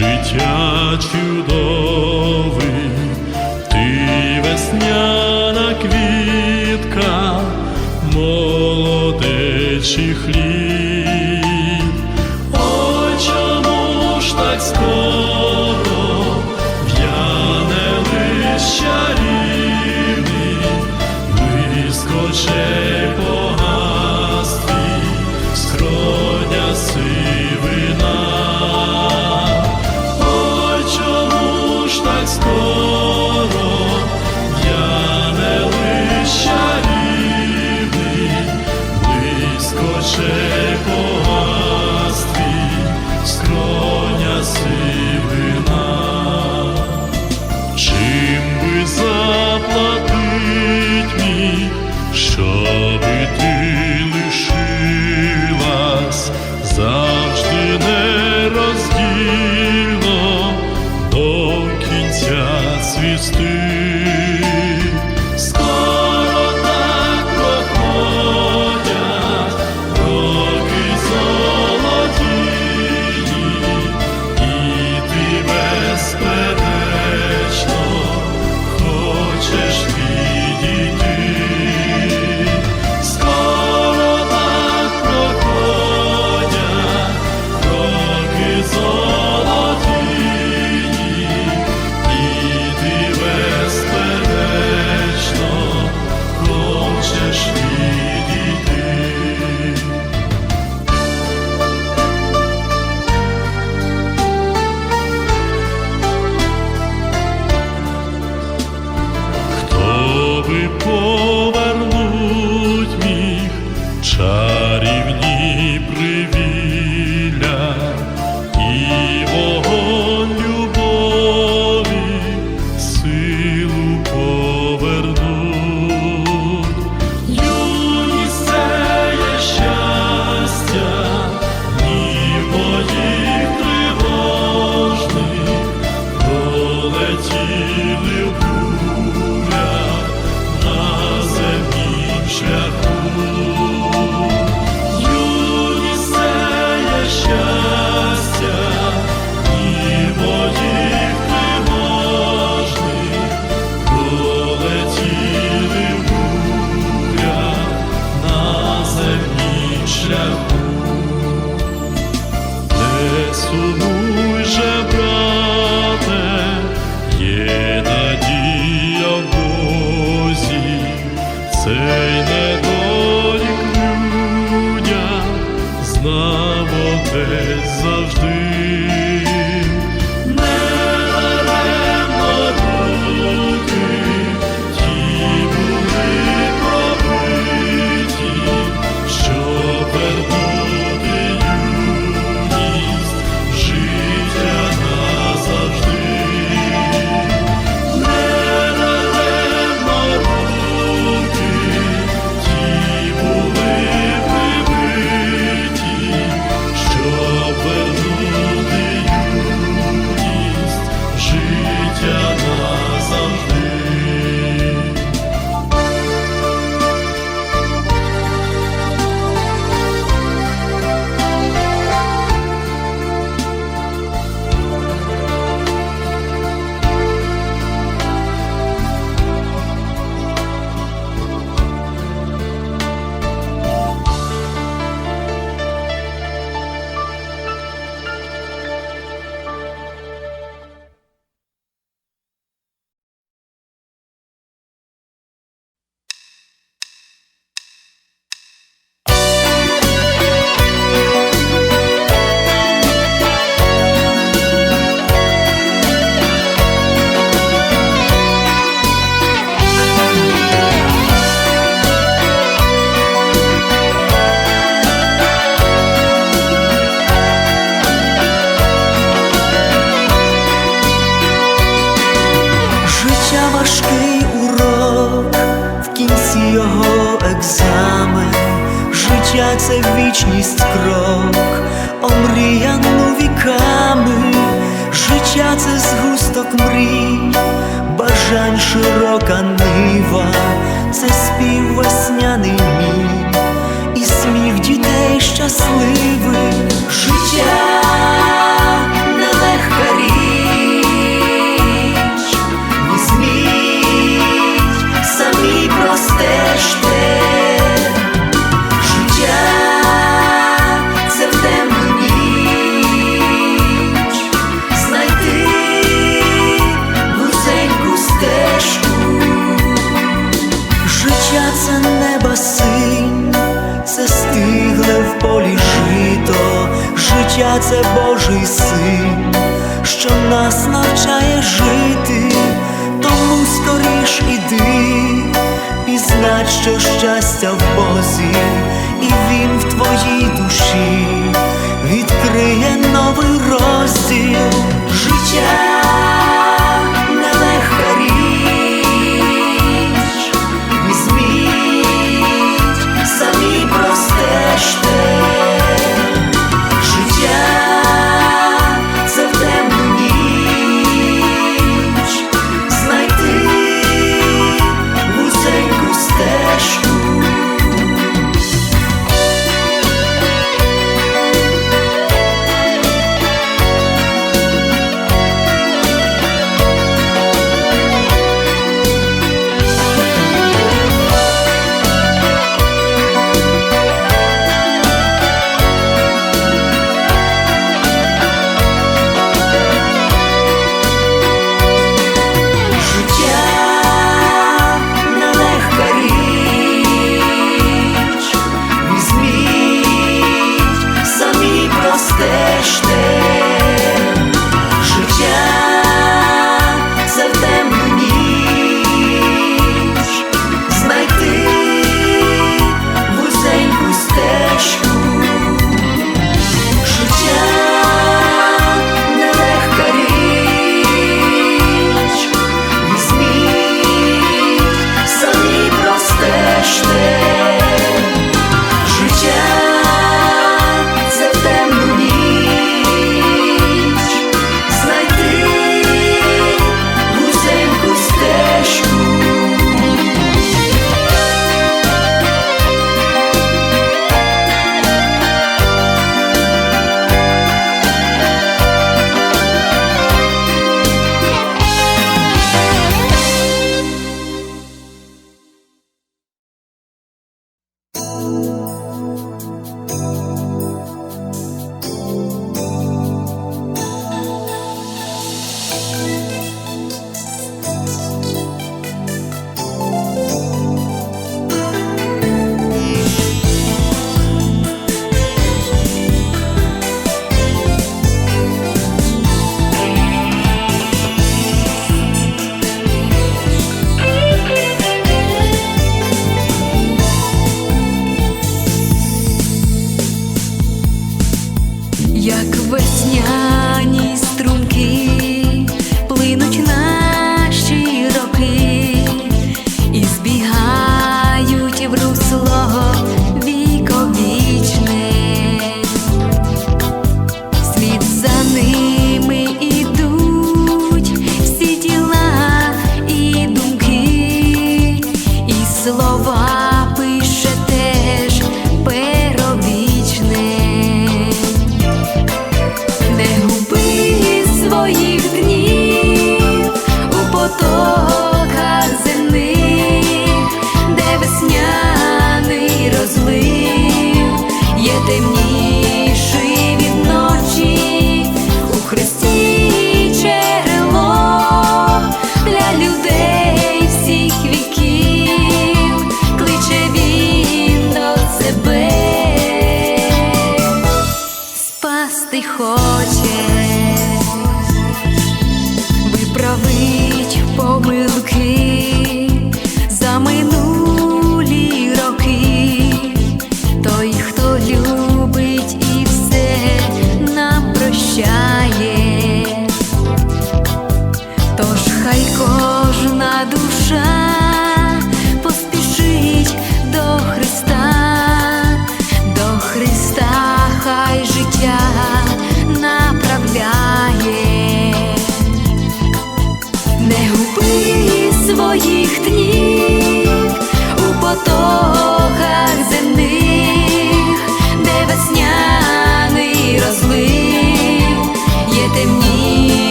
життя чудовий, ти весняна квітка, молодечий хліб, о чому ж так скоро в'яне лища рівний, близько. як мрій, бажань широка нива, це спів весняний мій і сміх дітей щасливих життя.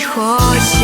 forte.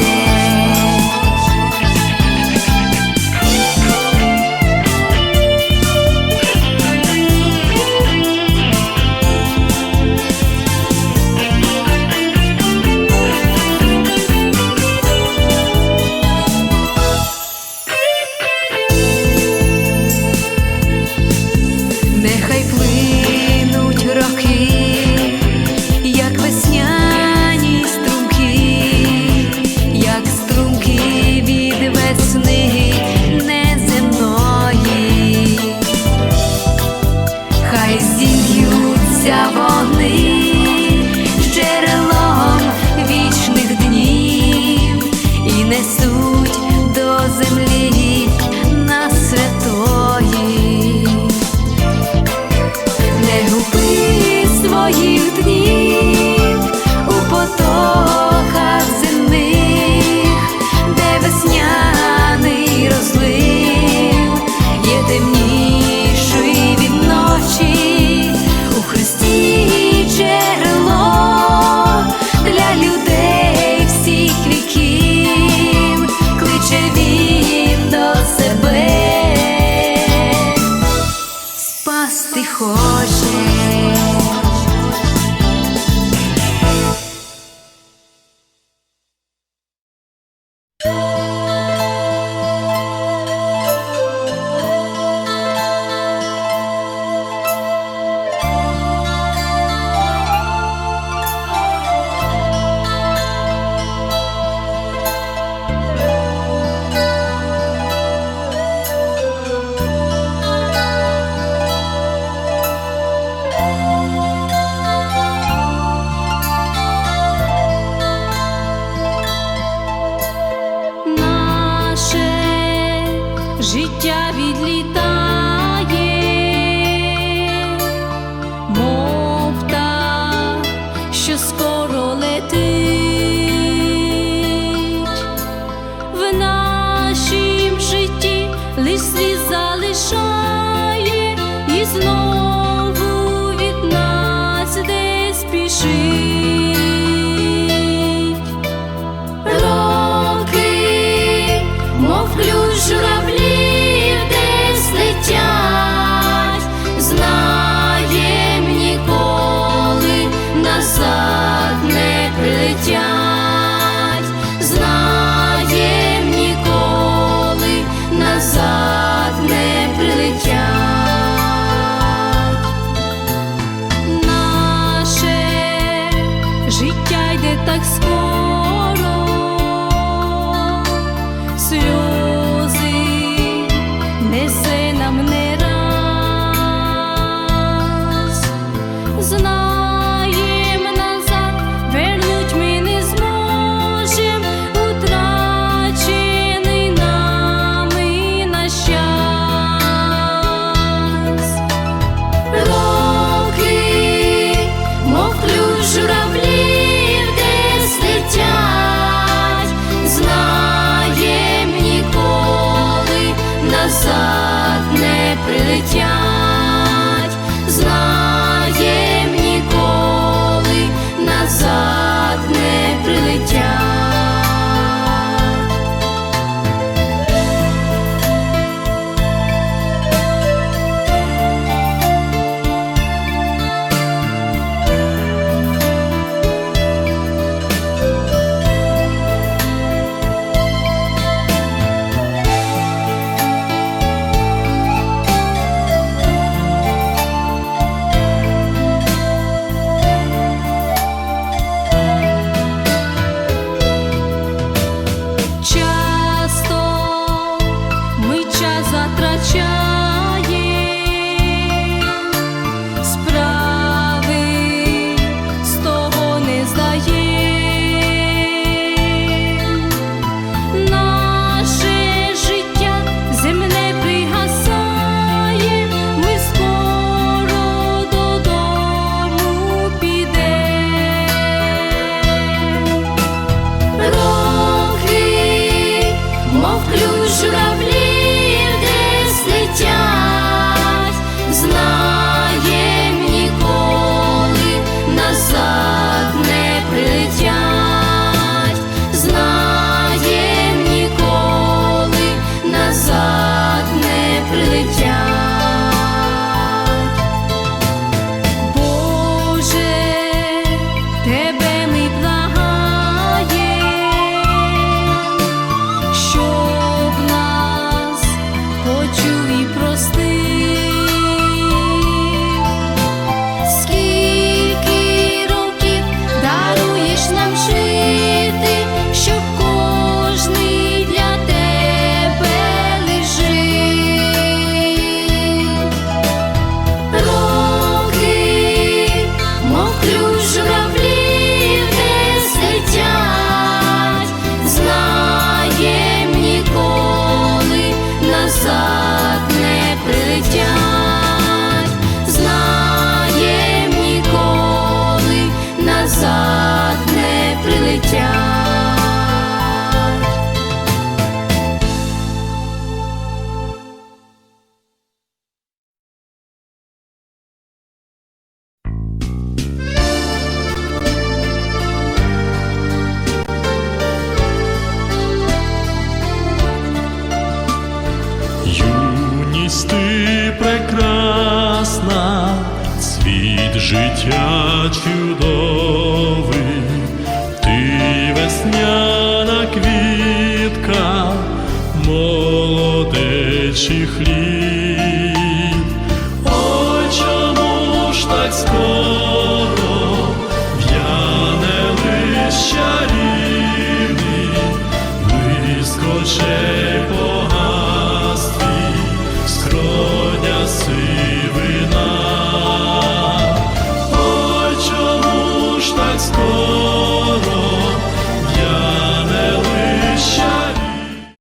Життя чудовий, ти весняна квітка, молодечі хліб.